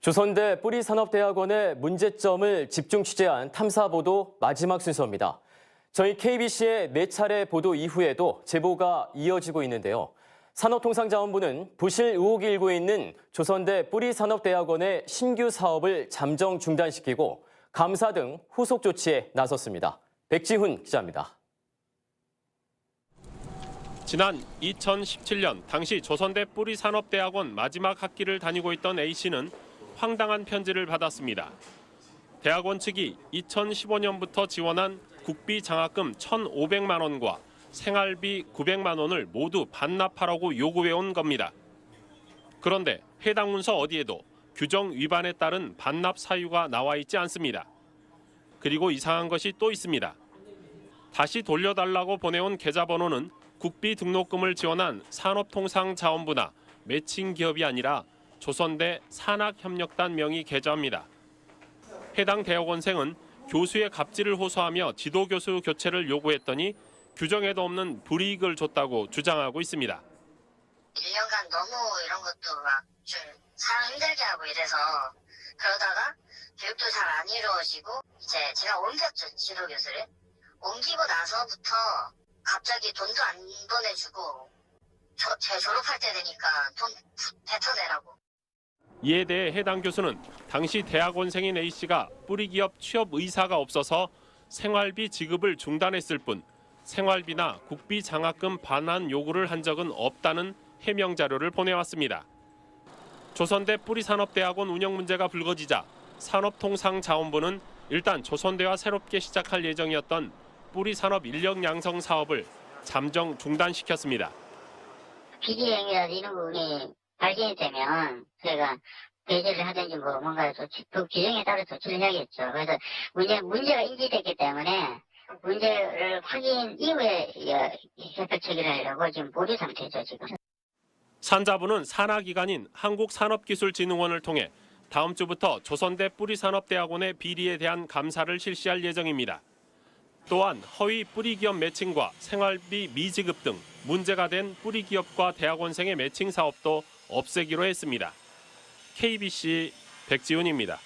조선대 뿌리산업대학원의 문제점을 집중 취재한 탐사보도 마지막 순서입니다. 저희 KBC의 네 차례 보도 이후에도 제보가 이어지고 있는데요. 산업통상자원부는 부실 의혹이 일고 있는 조선대 뿌리산업대학원의 신규 사업을 잠정 중단시키고 감사 등 후속 조치에 나섰습니다. 백지훈 기자입니다. 지난 2017년 당시 조선대 뿌리산업대학원 마지막 학기를 다니고 있던 A씨는 황당한 편지를 받았습니다. 대학원 측이 2015년부터 지원한 국비 장학금 1,500만 원과 생활비 900만 원을 모두 반납하라고 요구해 온 겁니다. 그런데 해당 문서 어디에도 규정 위반에 따른 반납 사유가 나와 있지 않습니다. 그리고 이상한 것이 또 있습니다. 다시 돌려달라고 보내온 계좌번호는 국비 등록금을 지원한 산업통상자원부나 매칭 기업이 아니라 조선대 산학협력단 명의 계좌입니다. 해당 대학원생은 교수의 갑질을 호소하며 지도교수 교체를 요구했더니 규정에도 없는 불이익을 줬다고 주장하고 있습니다. 1년간 너무 이런 것도 막 좀 사람 힘들게 하고 이래서 그러다가 교육도 잘 안 이루어지고 이제 제가 옮겼죠 지도 교수를 옮기고 나서부터 갑자기 돈도 안 보내주고 저, 제 졸업할 때 되니까 돈 뱉어내라고 이에 대해 해당 교수는 당시 대학원생인 A씨가 뿌리기업 취업 의사가 없어서 생활비 지급을 중단했을 뿐 생활비나 국비 장학금 반환 요구를 한 적은 없다는 해명 자료를 보내왔습니다. 조선대 뿌리산업대학원 운영 문제가 불거지자 산업통상자원부는 일단 조선대와 새롭게 시작할 예정이었던 뿌리산업 인력 양성 사업을 잠정 중단시켰습니다. 비리행위라든지 이런 부분이 발견이 되면 저희가 배제를 하든지 뭐 뭔가 조치, 그 규정에 따라 조치를 해야겠죠. 그래서 문제, 문제가 인지됐기 때문에 문제를 확인 이후에 어, 협력 처리를 하려고 지금 보류 상태죠, 지금. 산자부는 산하기관인 한국산업기술진흥원을 통해 다음 주부터 조선대 뿌리산업대학원의 비리에 대한 감사를 실시할 예정입니다. 또한 허위 뿌리기업 매칭과 생활비 미지급 등 문제가 된 뿌리기업과 대학원생의 매칭 사업도 없애기로 했습니다. KBC 백지훈입니다.